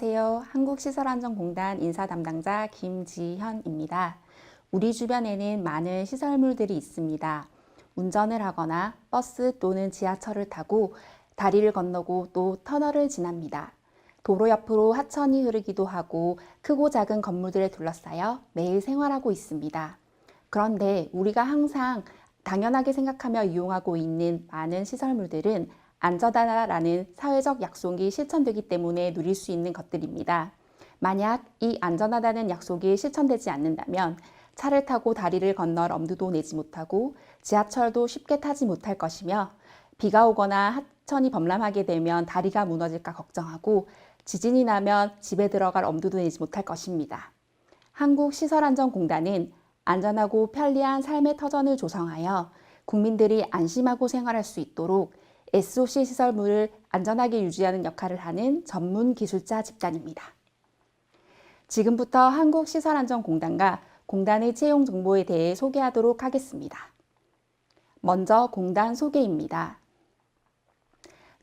안녕하세요. 한국시설안전공단 인사 담당자 김지현입니다. 우리 주변에는 많은 시설물들이 있습니다. 운전을 하거나 버스 또는 지하철을 타고 다리를 건너고 또 터널을 지납니다. 도로 옆으로 하천이 흐르기도 하고 크고 작은 건물들에 둘러싸여 매일 생활하고 있습니다. 그런데 우리가 항상 당연하게 생각하며 이용하고 있는 많은 시설물들은 안전하다라는 사회적 약속이 실천되기 때문에 누릴 수 있는 것들입니다. 만약 이 안전하다는 약속이 실천되지 않는다면 차를 타고 다리를 건널 엄두도 내지 못하고 지하철도 쉽게 타지 못할 것이며 비가 오거나 하천이 범람하게 되면 다리가 무너질까 걱정하고 지진이 나면 집에 들어갈 엄두도 내지 못할 것입니다. 한국시설안전공단은 안전하고 편리한 삶의 터전을 조성하여 국민들이 안심하고 생활할 수 있도록 SOC 시설물을 안전하게 유지하는 역할을 하는 전문 기술자 집단입니다. 지금부터 한국시설안전공단과 공단의 채용 정보에 대해 소개하도록 하겠습니다. 먼저 공단 소개입니다.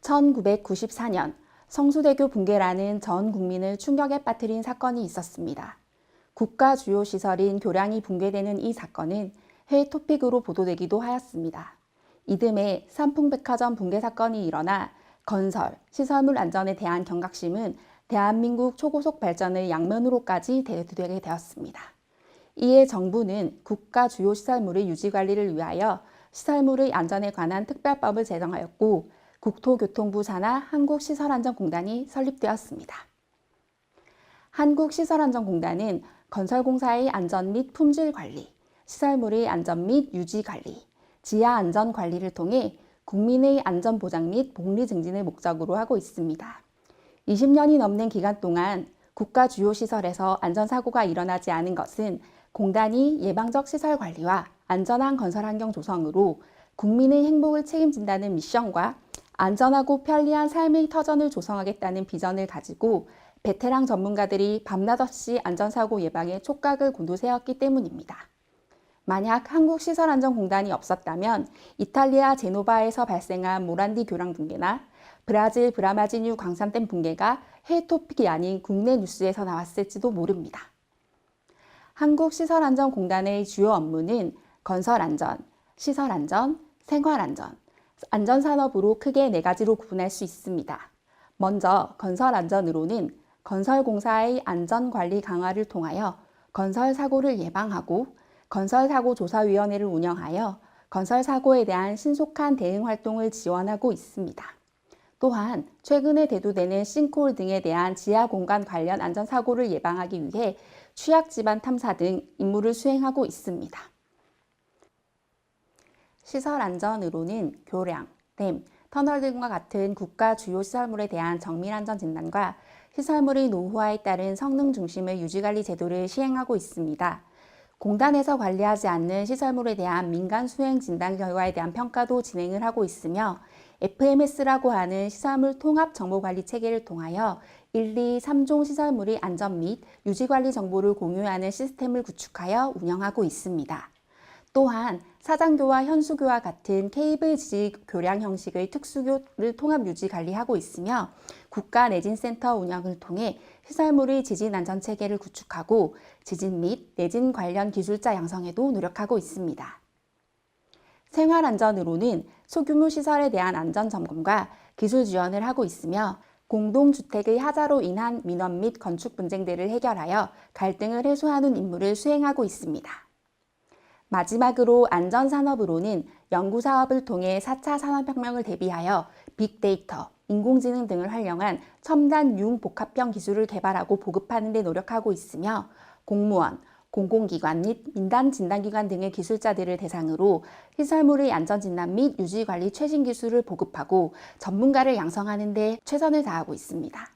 1994년 성수대교 붕괴라는 전 국민을 충격에 빠뜨린 사건이 있었습니다. 국가 주요 시설인 교량이 붕괴되는 이 사건은 해외 토픽으로 보도되기도 하였습니다. 이듬해 삼풍백화점 붕괴 사건이 일어나 건설, 시설물 안전에 대한 경각심은 대한민국 초고속 발전의 양면으로까지 대두되게 되었습니다. 이에 정부는 국가 주요 시설물의 유지 관리를 위하여 시설물의 안전에 관한 특별법을 제정하였고 국토교통부 산하 한국시설안전공단이 설립되었습니다. 한국시설안전공단은 건설공사의 안전 및 품질 관리, 시설물의 안전 및 유지 관리, 지하 안전 관리를 통해 국민의 안전 보장 및 복리 증진을 목적으로 하고 있습니다. 20년이 넘는 기간 동안 국가 주요 시설에서 안전사고가 일어나지 않은 것은 공단이 예방적 시설 관리와 안전한 건설 환경 조성으로 국민의 행복을 책임진다는 미션과 안전하고 편리한 삶의 터전을 조성하겠다는 비전을 가지고 베테랑 전문가들이 밤낮 없이 안전사고 예방에 촉각을 곤두세웠기 때문입니다. 만약 한국시설안전공단이 없었다면 이탈리아 제노바에서 발생한 모란디 교량 붕괴나 브라질 브라마지뉴 광산댐 붕괴가 해외 토픽이 아닌 국내 뉴스에서 나왔을지도 모릅니다. 한국시설안전공단의 주요 업무는 건설안전, 시설안전, 생활안전, 안전산업으로 크게 네 가지로 구분할 수 있습니다. 먼저 건설안전으로는 건설공사의 안전관리 강화를 통하여 건설 사고를 예방하고 건설사고조사위원회를 운영하여 건설사고에 대한 신속한 대응 활동을 지원하고 있습니다. 또한 최근에 대두되는 싱크홀 등에 대한 지하 공간 관련 안전사고를 예방하기 위해 취약 지반 탐사 등 임무를 수행하고 있습니다. 시설 안전으로는 교량, 댐, 터널 등과 같은 국가 주요 시설물에 대한 정밀 안전 진단과 시설물의 노후화에 따른 성능 중심의 유지관리 제도를 시행하고 있습니다. 공단에서 관리하지 않는 시설물에 대한 민간 수행 진단 결과에 대한 평가도 진행을 하고 있으며 FMS라고 하는 시설물 통합 정보 관리 체계를 통하여 1, 2, 3종 시설물의 안전 및 유지 관리 정보를 공유하는 시스템을 구축하여 운영하고 있습니다. 또한 사장교와 현수교와 같은 케이블 지지 교량 형식의 특수교를 통합 유지 관리하고 있으며 국가 내진센터 운영을 통해 시설물의 지진 안전 체계를 구축하고 지진 및 내진 관련 기술자 양성에도 노력하고 있습니다. 생활 안전으로는 소규모 시설에 대한 안전 점검과 기술 지원을 하고 있으며 공동주택의 하자로 인한 민원 및 건축 분쟁들을 해결하여 갈등을 해소하는 임무를 수행하고 있습니다. 마지막으로 안전산업으로는 연구사업을 통해 4차 산업혁명을 대비하여 빅데이터, 인공지능 등을 활용한 첨단 융복합형 기술을 개발하고 보급하는 데 노력하고 있으며 공무원, 공공기관 및 민간 진단기관 등의 기술자들을 대상으로 시설물의 안전진단 및 유지관리 최신 기술을 보급하고 전문가를 양성하는 데 최선을 다하고 있습니다.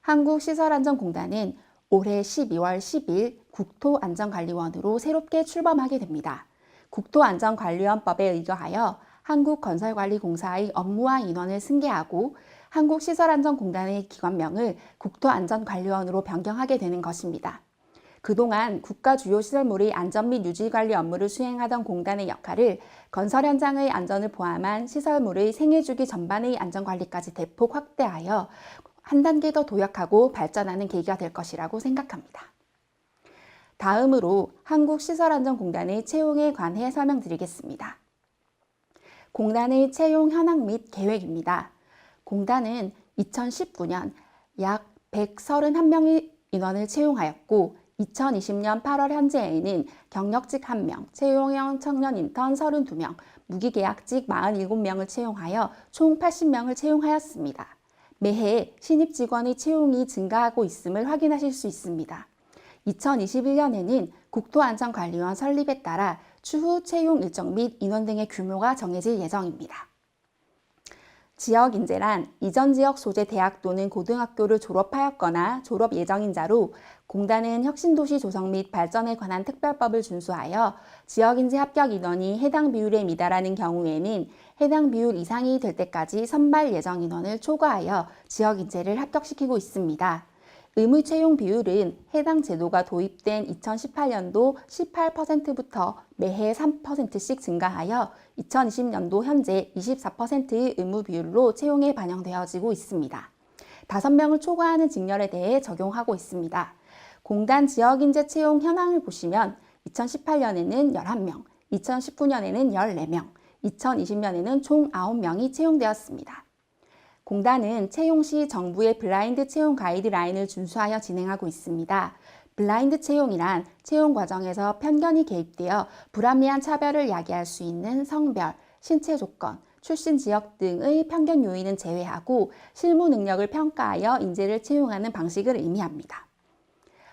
한국시설안전공단은 올해 12월 10일 국토안전관리원으로 새롭게 출범하게 됩니다. 국토안전관리원법에 의거하여 한국건설관리공사의 업무와 인원을 승계하고 한국시설안전공단의 기관명을 국토안전관리원으로 변경하게 되는 것입니다. 그동안 국가 주요 시설물의 안전 및 유지 관리 업무를 수행하던 공단의 역할을 건설 현장의 안전을 포함한 시설물의 생애 주기 전반의 안전 관리까지 대폭 확대하여 한 단계 더 도약하고 발전하는 계기가 될 것이라고 생각합니다. 다음으로 한국시설안전공단의 채용에 관해 설명드리겠습니다. 공단의 채용 현황 및 계획입니다. 공단은 2019년 약 131명의 인원을 채용하였고 2020년 8월 현재에는 경력직 1명, 채용형 청년 인턴 32명, 무기계약직 47명을 채용하여 총 80명을 채용하였습니다. 매해 신입 직원의 채용이 증가하고 있음을 확인하실 수 있습니다. 2021년에는 국토안전관리원 설립에 따라 추후 채용 일정 및 인원 등의 규모가 정해질 예정입니다. 지역 인재란 이전 지역 소재 대학 또는 고등학교를 졸업하였거나 졸업 예정인 자로 공단은 혁신도시 조성 및 발전에 관한 특별법을 준수하여 지역 인재 합격 인원이 해당 비율에 미달하는 경우에는 해당 비율 이상이 될 때까지 선발 예정 인원을 초과하여 지역 인재를 합격시키고 있습니다. 의무 채용 비율은 해당 제도가 도입된 2018년도 18%부터 매해 3%씩 증가하여 2020년도 현재 24%의 의무 비율로 채용에 반영되어지고 있습니다. 5명을 초과하는 직렬에 대해 적용하고 있습니다. 공단 지역인재 채용 현황을 보시면 2018년에는 11명, 2019년에는 14명, 2020년에는 총 9명이 채용되었습니다. 공단은 채용 시 정부의 블라인드 채용 가이드라인을 준수하여 진행하고 있습니다. 블라인드 채용이란 채용 과정에서 편견이 개입되어 불합리한 차별을 야기할 수 있는 성별, 신체 조건, 출신 지역 등의 편견 요인은 제외하고 실무 능력을 평가하여 인재를 채용하는 방식을 의미합니다.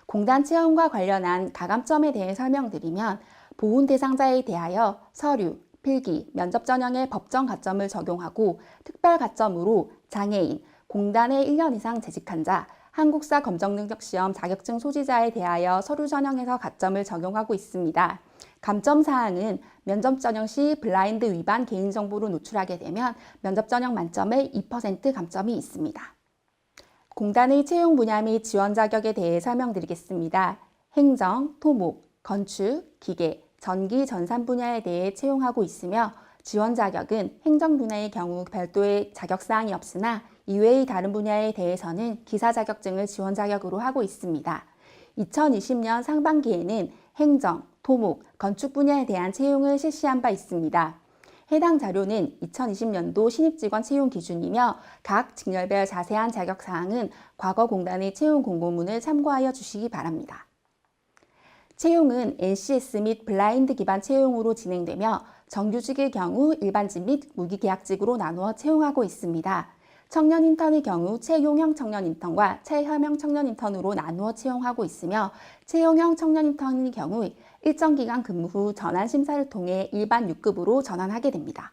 공단 채용과 관련한 가감점에 대해 설명드리면 보훈 대상자에 대하여 서류, 필기, 면접 전형의 법정 가점을 적용하고 특별 가점으로 장애인, 공단에 1년 이상 재직한 자, 한국사 검정능력시험 자격증 소지자에 대하여 서류 전형에서 가점을 적용하고 있습니다. 감점 사항은 면접 전형 시 블라인드 위반 개인정보로 노출하게 되면 면접 전형 만점에 2% 감점이 있습니다. 공단의 채용 분야 및 지원 자격에 대해 설명드리겠습니다. 행정, 토목, 건축, 기계, 전기, 전산 분야에 대해 채용하고 있으며 지원 자격은 행정 분야의 경우 별도의 자격 사항이 없으나 이외의 다른 분야에 대해서는 기사 자격증을 지원 자격으로 하고 있습니다. 2020년 상반기에는 행정, 토목, 건축 분야에 대한 채용을 실시한 바 있습니다. 해당 자료는 2020년도 신입직원 채용 기준이며 각 직렬별 자세한 자격 사항은 과거 공단의 채용 공고문을 참고하여 주시기 바랍니다. 채용은 NCS 및 블라인드 기반 채용으로 진행되며 정규직의 경우 일반직 및 무기계약직으로 나누어 채용하고 있습니다. 청년 인턴의 경우 채용형 청년 인턴과 체험형 청년 인턴으로 나누어 채용하고 있으며 채용형 청년 인턴의 경우 일정 기간 근무 후 전환 심사를 통해 일반 6급으로 전환하게 됩니다.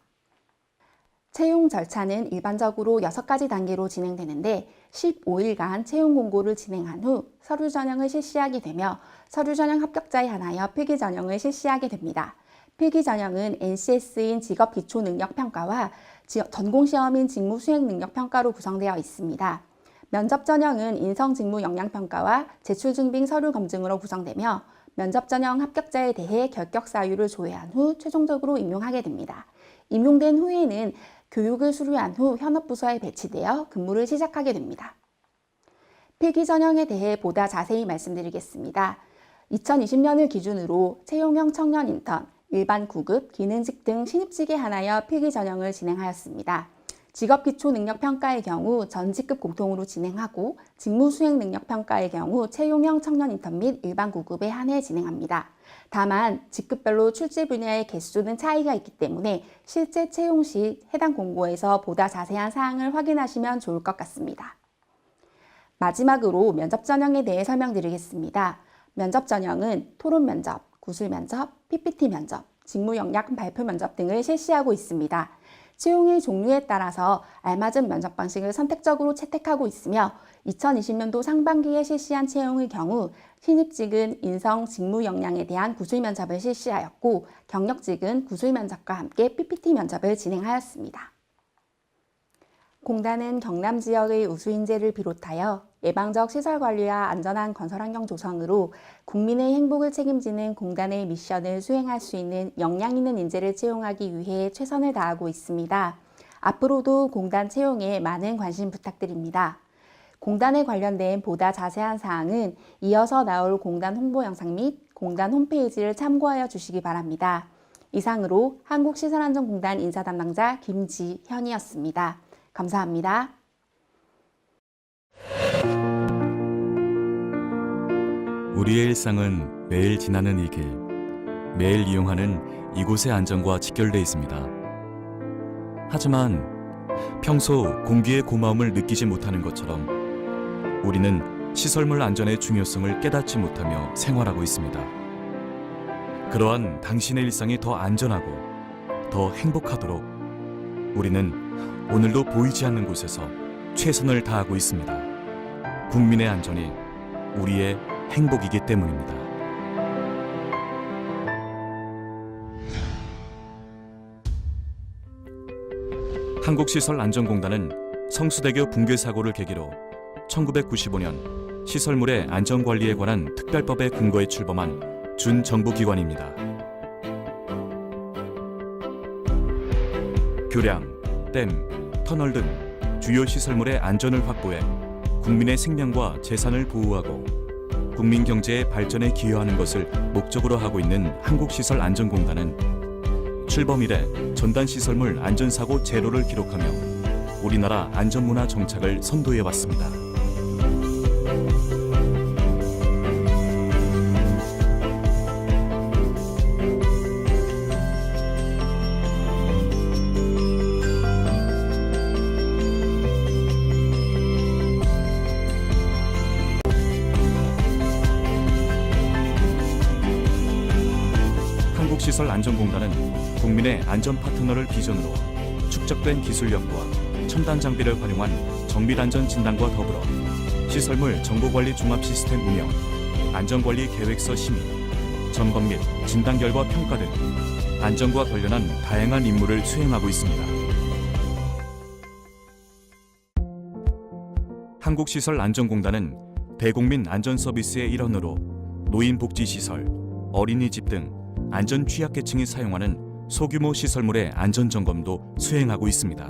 채용 절차는 일반적으로 6가지 단계로 진행되는데 15일간 채용 공고를 진행한 후 서류 전형을 실시하게 되며 서류 전형 합격자에 한하여 필기 전형을 실시하게 됩니다. 필기 전형은 NCS인 직업 기초 능력 평가와 전공 시험인 직무 수행 능력 평가로 구성되어 있습니다. 면접 전형은 인성 직무 역량 평가와 제출 증빙 서류 검증으로 구성되며 면접 전형 합격자에 대해 결격 사유를 조회한 후 최종적으로 임용하게 됩니다. 임용된 후에는 교육을 수료한 후 현업부서에 배치되어 근무를 시작하게 됩니다. 필기 전형에 대해 보다 자세히 말씀드리겠습니다. 2020년을 기준으로 채용형 청년 인턴, 일반 9급, 기능직 등 신입직에 한하여 필기 전형을 진행하였습니다. 직업 기초 능력 평가의 경우 전직급 공통으로 진행하고 직무 수행 능력 평가의 경우 채용형 청년 인턴 및 일반 9급에 한해 진행합니다. 다만 직급별로 출제 분야의 개수는 차이가 있기 때문에 실제 채용 시 해당 공고에서 보다 자세한 사항을 확인하시면 좋을 것 같습니다. 마지막으로 면접 전형에 대해 설명드리겠습니다. 면접 전형은 토론 면접, 구술 면접, PPT 면접, 직무 역량 발표 면접 등을 실시하고 있습니다. 채용의 종류에 따라서 알맞은 면접 방식을 선택적으로 채택하고 있으며 2020년도 상반기에 실시한 채용의 경우 신입직은 인성 직무 역량에 대한 구술 면접을 실시하였고 경력직은 구술 면접과 함께 PPT 면접을 진행하였습니다. 공단은 경남 지역의 우수 인재를 비롯하여 예방적 시설 관리와 안전한 건설 환경 조성으로 국민의 행복을 책임지는 공단의 미션을 수행할 수 있는 역량 있는 인재를 채용하기 위해 최선을 다하고 있습니다. 앞으로도 공단 채용에 많은 관심 부탁드립니다. 공단에 관련된 보다 자세한 사항은 이어서 나올 공단 홍보 영상 및 공단 홈페이지를 참고하여 주시기 바랍니다. 이상으로 한국시설안전공단 인사 담당자 김지현이었습니다. 감사합니다. 우리의 일상은 매일 지나는 이 길, 매일 이용하는 이곳의 안전과 직결돼 있습니다. 하지만 평소 공기의 고마움을 느끼지 못하는 것처럼 우리는 시설물 안전의 중요성을 깨닫지 못하며 생활하고 있습니다. 그러한 당신의 일상이 더 안전하고 더 행복하도록 우리는 오늘도 보이지 않는 곳에서 최선을 다하고 있습니다. 국민의 안전이 우리의 행복이기 때문입니다. 한국시설안전공단은 성수대교 붕괴 사고를 계기로 1995년 시설물의 안전관리에 관한 특별법에 근거해 출범한 준정부기관입니다. 교량, 댐, 터널 등 주요 시설물의 안전을 확보해 국민의 생명과 재산을 보호하고 국민 경제의 발전에 기여하는 것을 목적으로 하고 있는 한국시설안전공단은 출범 이래 전단 시설물 안전사고 제로를 기록하며 우리나라 안전문화 정착을 선도해 왔습니다. 한국시설안전공단은 국민의 안전 파트너를 비전으로 축적된 기술력과 첨단 장비를 활용한 정밀 안전 진단과 더불어 시설물 정보관리 종합 시스템 운영, 안전관리 계획서 심의, 점검 및 진단 결과 평가 등 안전과 관련한 다양한 임무를 수행하고 있습니다. 한국시설안전공단은 대국민 안전 서비스의 일환으로 노인복지시설, 어린이집 등 안전 취약계층이 사용하는 소규모 시설물의 안전 점검도 수행하고 있습니다.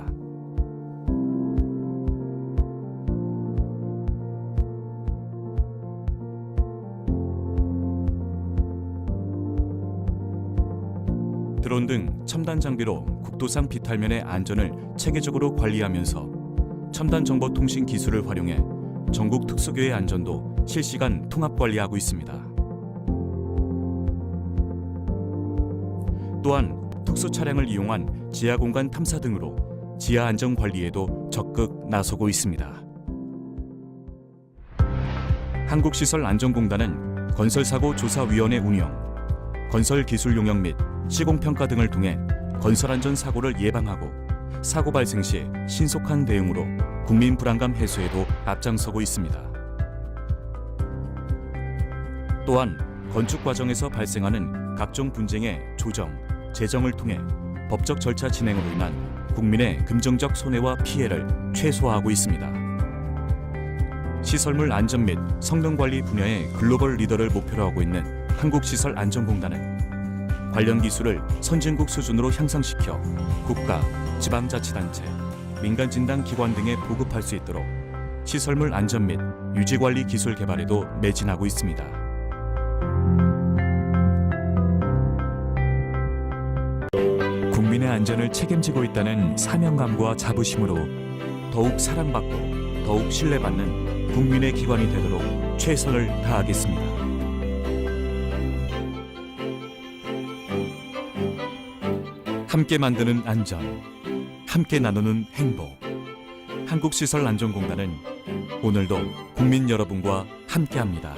드론 등 첨단 장비로 국도상 비탈면의 안전을 체계적으로 관리하면서 첨단 정보 통신 기술을 활용해 전국 특수교의 안전도 실시간 통합 관리하고 있습니다. 또한 특수 차량을 이용한 지하 공간 탐사 등으로 지하 안전 관리에도 적극 나서고 있습니다. 한국시설안전공단은 건설사고 조사위원회 운영, 건설 기술 용역 및 시공 평가 등을 통해 건설 안전 사고를 예방하고 사고 발생 시 신속한 대응으로 국민 불안감 해소에도 앞장서고 있습니다. 또한 건축 과정에서 발생하는 각종 분쟁의 조정, 재정을 통해 법적 절차 진행으로 인한 국민의 금정적 손해와 피해를 최소화하고 있습니다. 시설물 안전 및 성능 관리 분야의 글로벌 리더를 목표로 하고 있는 한국시설안전공단은 관련 기술을 선진국 수준으로 향상시켜 국가, 지방자치단체, 민간진단 기관 등에 보급할 수 있도록 시설물 안전 및 유지 관리 기술 개발에도 매진하고 있습니다. 안전을 책임지고 있다는 사명감과 자부심으로 더욱 사랑받고 더욱 신뢰받는 국민의 기관이 되도록 최선을 다하겠습니다. 함께 만드는 안전, 함께 나누는 행복. 한국시설안전공단은 오늘도 국민 여러분과 함께합니다.